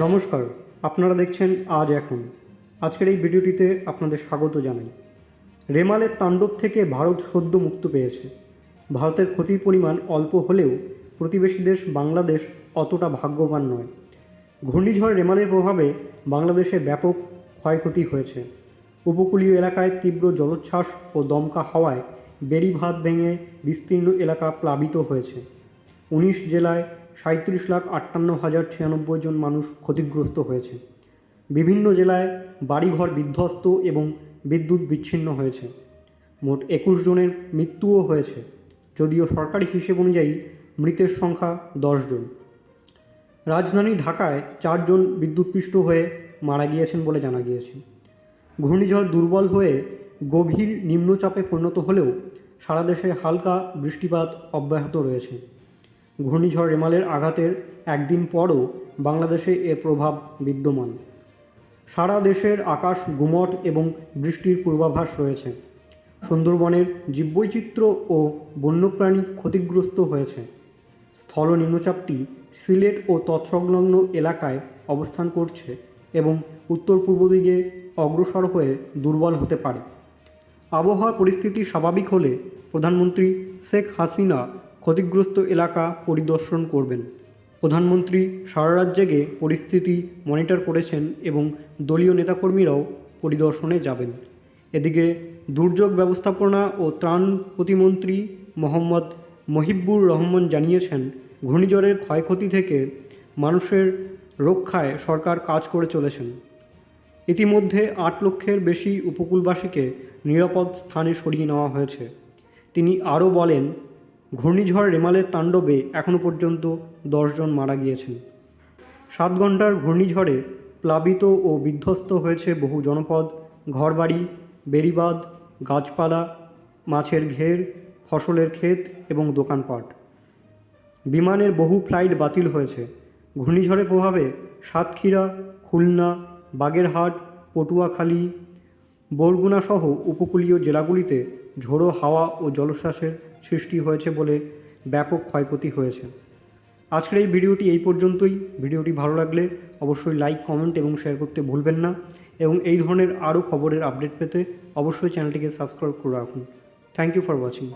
নমস্কার, আপনারা দেখছেন আজ এখন। আজকের এই ভিডিওটিতে আপনাদের স্বাগত জানাই। রেমালের তাণ্ডব থেকে ভারত সদ্য মুক্ত পেয়েছে। ভারতের ক্ষতির পরিমাণ অল্প হলেও প্রতিবেশী দেশ বাংলাদেশ অতটা ভাগ্যবান নয়। ঘূর্ণিঝড় রেমালের প্রভাবে বাংলাদেশে ব্যাপক ক্ষয়ক্ষতি হয়েছে। উপকূলীয় এলাকায় তীব্র জলোচ্ছ্বাস ও দমকা হাওয়ায় বেড়িভাত ভেঙে বিস্তীর্ণ এলাকা প্লাবিত হয়েছে। উনিশ জেলায় সাঁত্রিশ লাখ আটান্ন হাজার ছিয়ানব্বই জন মানুষ ক্ষতিগ্রস্ত হয়েছে। বিভিন্ন জেলায় বাড়িঘর বিধ্বস্ত এবং বিদ্যুৎ বিচ্ছিন্ন হয়েছে। মোট একুশ জনের মৃত্যুও হয়েছে, যদিও সরকারি হিসেব অনুযায়ী মৃতের সংখ্যা দশ জন। রাজধানী ঢাকায় চারজন বিদ্যুৎপৃষ্ট হয়ে মারা গিয়েছেন বলে জানা গিয়েছে। ঘূর্ণিঝড় দুর্বল হয়ে গভীর নিম্নচাপে পরিণত হলেও সারা দেশে হালকা বৃষ্টিপাত অব্যাহত রয়েছে। ঘূর্ণিঝড় রেমালের আঘাতের একদিন পরও বাংলাদেশে এর প্রভাব বিদ্যমান। সারা দেশের আকাশ গুমট এবং বৃষ্টির পূর্বাভাস রয়েছে। সুন্দরবনের জীববৈচিত্র্য ও বন্যপ্রাণী ক্ষতিগ্রস্ত হয়েছে। স্থল নিম্নচাপটি সিলেট ও তৎসংলগ্ন এলাকায় অবস্থান করছে এবং উত্তর পূর্ব দিকে অগ্রসর হয়ে দুর্বল হতে পারে। আবহাওয়া পরিস্থিতি স্বাভাবিক হলে প্রধানমন্ত্রী শেখ হাসিনা ক্ষতিগ্রস্ত এলাকা পরিদর্শন করবেন। প্রধানমন্ত্রী সারা রাত জেগে পরিস্থিতি মনিটর করেছেন এবং দলীয় নেতাকর্মীরাও পরিদর্শনে যাবেন। এদিকে দুর্যোগ ব্যবস্থাপনা ও ত্রাণ প্রতিমন্ত্রী মোহাম্মদ মহিবুর রহমান জানিয়েছেন, ঘূর্ণিঝড়ের ক্ষয়ক্ষতি থেকে মানুষের রক্ষায় সরকার কাজ করে চলেছেন। ইতিমধ্যে আট লক্ষের বেশি উপকূলবাসীকে নিরাপদ স্থানে সরিয়ে নেওয়া হয়েছে। তিনি আরও বলেন ঘূর্ণিঝড় রেমালের তাণ্ডবে এখনও পর্যন্ত দশজন মারা গিয়েছেন। সাত ঘণ্টার ঘূর্ণিঝড়ে প্লাবিত ও বিধ্বস্ত হয়েছে বহু জনপদ, ঘরবাড়ি, বেড়িবাঁধ, গাছপালা, মাছের ঘের, ফসলের ক্ষেত এবং দোকানপাট। বিমানের বহু ফ্লাইট বাতিল হয়েছে। ঘূর্ণিঝড়ের প্রভাবে সাতক্ষীরা, খুলনা, বাগেরহাট, পটুয়াখালী, বরগুনাসহ উপকূলীয় জেলাগুলিতে ঝোড়ো হাওয়া ও জলোচ্ছ্বাসের সৃষ্টি হয়েছে বলে ব্যাপক ক্ষয়ক্ষতি হয়েছে। আজকের এই ভিডিওটি এই পর্যন্তই। ভিডিওটি ভালো লাগলে অবশ্যই লাইক, কমেন্ট এবং শেয়ার করতে ভুলবেন না এবং এই ধরনের আরও খবরের আপডেট পেতে অবশ্যই চ্যানেলটিকে সাবস্ক্রাইব করে রাখুন। Thank you for watching.